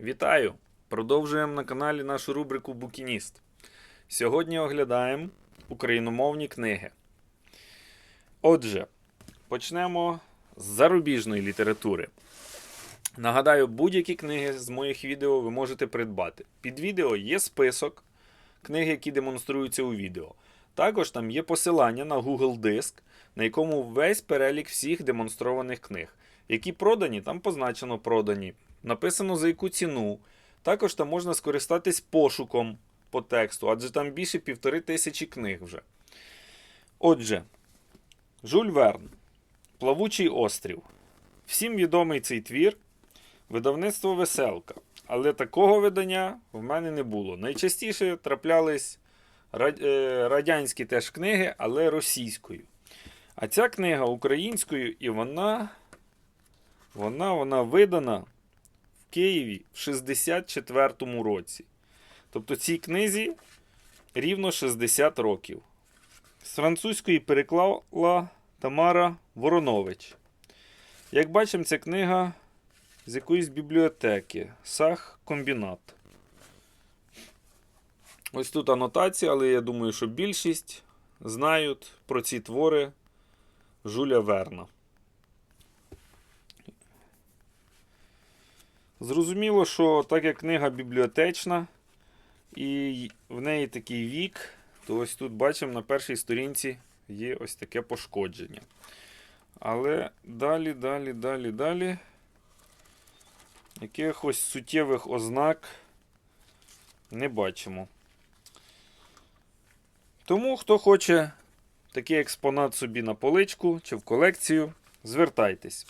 Вітаю! Продовжуємо на каналі нашу рубрику Букініст. Сьогодні оглядаємо україномовні книги. Отже, почнемо з зарубіжної літератури. Нагадаю, будь-які книги з моїх відео ви можете придбати. Під відео є список книг, які демонструються у відео. Також там є посилання на Google Диск, на якому весь перелік всіх демонстрованих книг. Які продані, там позначено продані. Написано за яку ціну. Також там можна скористатись пошуком по тексту, адже там більше півтори тисячі книг вже. Отже, Жюль Верн. Плавучий острів. Всім відомий цей твір. Видавництво Веселка. Але такого видання в мене не було. Найчастіше траплялись е, радянські теж книги, але російською. А ця книга українською, і вона, вона, вона видана Києві в 64-му році. Тобто цій книзі рівно 60 років. З французької переклала Тамара Воронович. Як бачимо, ця книга з якоїсь бібліотеки. Сах комбінат. Ось тут анотація, але я думаю, що більшість знають про ці твори Жуля Верна. Зрозуміло, що так як книга бібліотечна і в неї такий вік, то ось тут бачимо на першій сторінці є ось таке пошкодження. Але далі, далі, далі, далі. Якихось суттєвих ознак не бачимо. Тому, хто хоче такий експонат собі на поличку чи в колекцію, звертайтесь.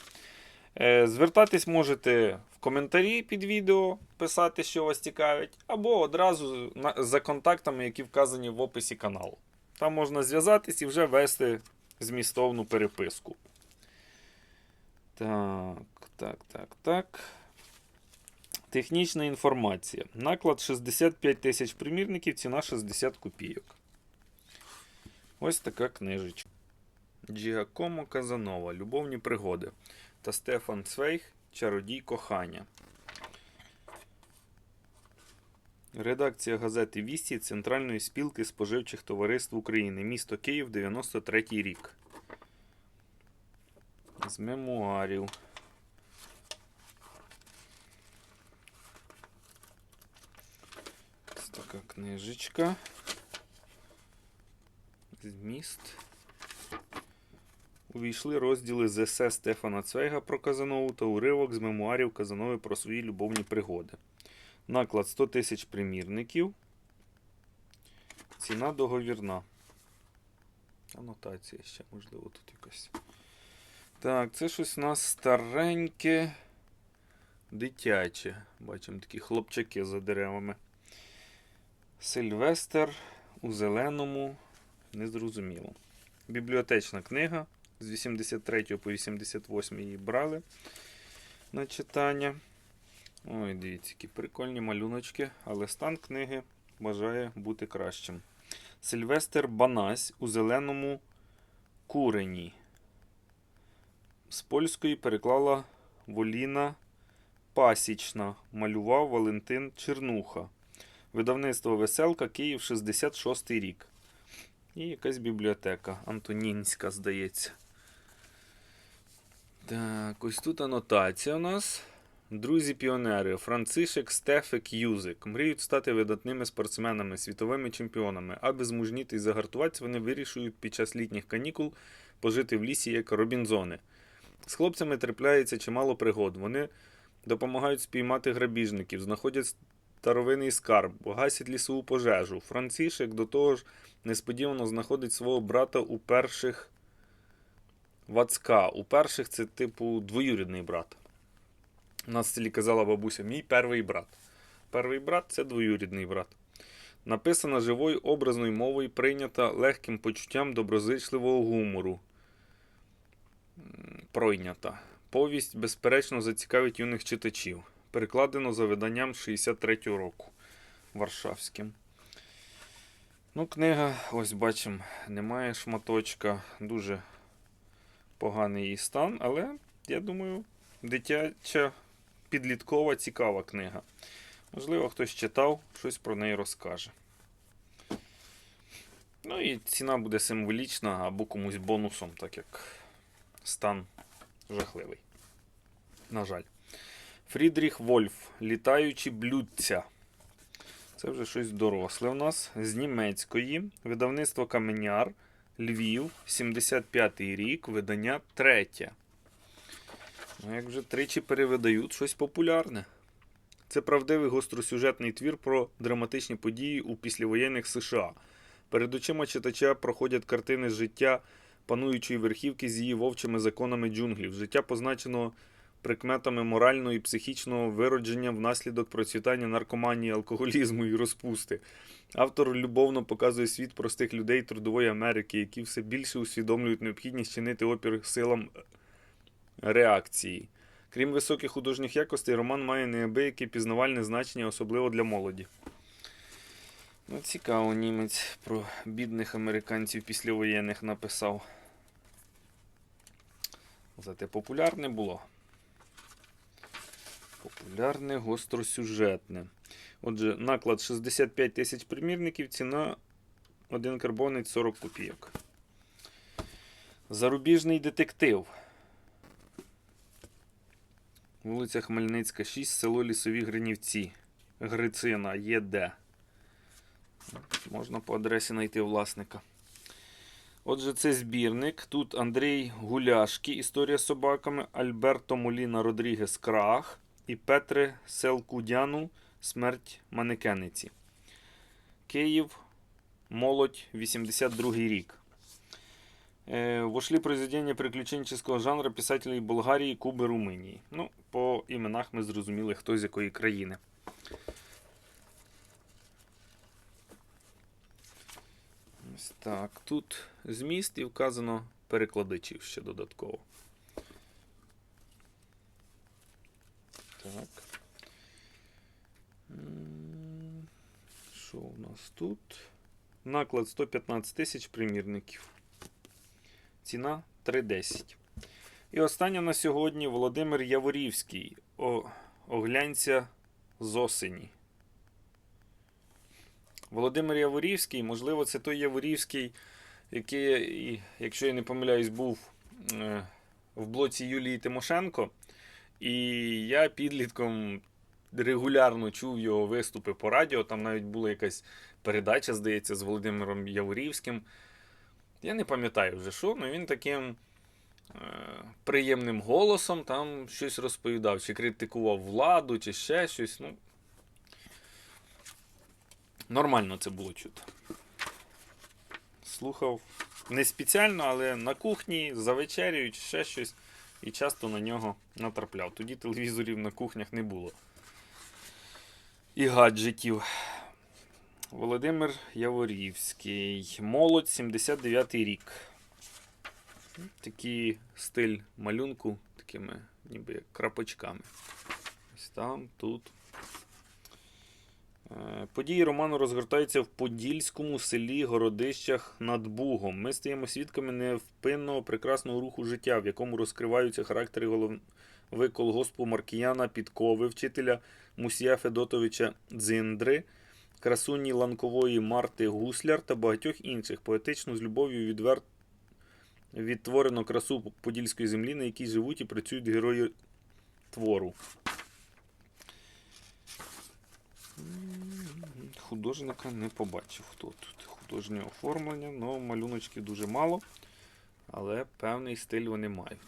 Е, Звертатись можете коментарі під відео, писати, що вас цікавить, або одразу за контактами, які вказані в описі каналу. Там можна зв'язатись і вже вести змістовну переписку. Так, так, так, так. Технічна інформація. Наклад 65 тисяч примірників, ціна 60 копійок. Ось така книжечка. Джіакомо Казанова. Любовні пригоди. Та Стефан Цвейг. Чародій кохання. Редакція газети Вісті Центральної спілки споживчих товариств України. Місто Київ, 93 рік. З мемуарів. Ось така книжечка. Зміст. Увійшли розділи з есе Стефана Цвейга про Казанову та уривок з мемуарів Казанови про свої любовні пригоди. Наклад 100 тисяч примірників. Ціна договірна. Анотація ще, можливо, тут якась. Так, це щось у нас стареньке, дитяче. Бачимо такі хлопчаки за деревами. Сильвестр у зеленому. Незрозуміло. Бібліотечна книга. З 83 по 88 її брали на читання. Ой, дивіться, які прикольні малюночки, але стан книги бажає бути кращим. Сильвестр Банась у зеленому курені. З польської переклала Воліна Пасічна. Малював Валентин Чернуха. Видавництво Веселка, Київ, 66 рік. І якась бібліотека. Антонінська, здається. Так, ось тут анотація у нас. Друзі-піонери, Францишек, Стефик, Юзик мріють стати видатними спортсменами, світовими чемпіонами. Аби змужніти і загартуватися, вони вирішують під час літніх канікул пожити в лісі як Робінзони. З хлопцями трапляється чимало пригод. Вони допомагають спіймати грабіжників, знаходять старовинний скарб, гасять лісову пожежу. Францишек до того ж несподівано знаходить свого брата у перших Вацка. У перших це типу двоюрідний брат. У нас в казала бабуся, мій перший брат. Перший брат це двоюрідний брат. Написана живою образною мовою, прийнята легким почуттям доброзичливого гумору. Пройнята. Повість, безперечно, зацікавить юних читачів. Перекладено за виданням 63-го року Варшавським. Ну, книга, ось бачимо, немає шматочка. Дуже поганий її стан, але я думаю, дитяча підліткова, цікава книга. Можливо, хтось читав, щось про неї розкаже. Ну і ціна буде символічна або комусь бонусом, так як стан жахливий. На жаль. Фрідріх Вольф. Літаючі блюдця. Це вже щось доросле у нас. З німецької. Видавництво Каменяр. Львів. 75-й рік. Видання третє. Ну, як вже тричі перевидають щось популярне. Це правдивий гостросюжетний твір про драматичні події у післявоєнних США. Перед очима читача проходять картини життя пануючої верхівки з її вовчими законами джунглів. Життя позначено прикметами морального і психічного виродження внаслідок процвітання наркоманії, алкоголізму і розпусти. Автор любовно показує світ простих людей трудової Америки, які все більше усвідомлюють необхідність чинити опір силам реакції. Крім високих художніх якостей, роман має неабияке пізнавальне значення, особливо для молоді. Ну, цікаво, німець про бідних американців післявоєнних написав. Зате популярне було. Популярне, гостросюжетне. Отже, наклад 65 тисяч примірників, ціна один карбонець 40 копійок. Зарубіжний детектив. Вулиця Хмельницька, 6, село Лісові Гринівці. Грицина, ЄД. Можна по адресі знайти власника. Отже, це збірник. Тут Андрій Гуляшки, Історія з собаками, Альберто Моліна Родрігес Крах і Петре Селкудяну Смерть манекениці. Київ, молодь, 82 рік. Э, Вошли произведения приключенческого жанра писателей Болгарії, Куби, Румунії. Ну, по іменах ми зрозуміли, хто з якої країни. Ось так. Тут зміст і вказано перекладачів ще додатково. Так. Що у нас тут? Наклад 115 тисяч примірників. Ціна 3,10. І остання на сьогодні Володимир Яворівський. О, оглянься з осені. Володимир Яворівський, можливо, це той Яворівський, який, якщо я не помиляюсь, був е, в блоці Юлії Тимошенко. І я підлітком регулярно чув його виступи по радіо. Там навіть була якась передача, здається, з Володимиром Яворівським. Я не пам'ятаю вже що, але він таким е, приємним голосом там щось розповідав, чи критикував владу, чи ще щось. Ну, нормально це було чути. Слухав не спеціально, але на кухні, за вечерю, чи ще щось. І часто на нього натрапляв. Тоді телевізорів на кухнях не було. І гаджетів. Володимир Яворівський. Молодь 79-й рік. Такий стиль малюнку, такими ніби як крапочками. Ось там, тут. Е, Події роману розгортаються в Подільському селі Городищах над Бугом. Ми стаємо свідками невпинного прекрасного руху життя, в якому розкриваються характери голови колгоспу Маркіяна Підкови, вчителя Мусія Федотовича Дзиндри, красуні ланкової Марти Гусляр та багатьох інших. Поетично з любов'ю відвер... відтворено красу подільської землі, на якій живуть і працюють герої твору. Художника не побачив, хто тут. Художнє оформлення, але малюночків дуже мало, але певний стиль вони мають.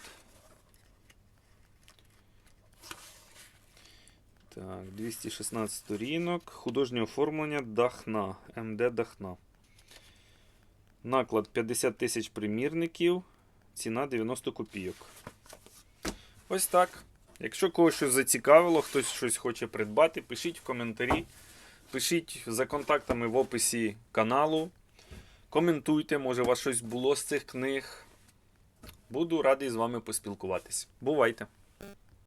Так, 216 сторінок. Художнє оформлення Дахна. МД Дахна. Наклад 50 тисяч примірників. Ціна 90 копійок. Ось так. Якщо когось щось зацікавило, хтось щось хоче придбати, пишіть в коментарі. Пишіть за контактами в описі каналу. Коментуйте, може у вас щось було з цих книг. Буду радий з вами поспілкуватись. Бувайте!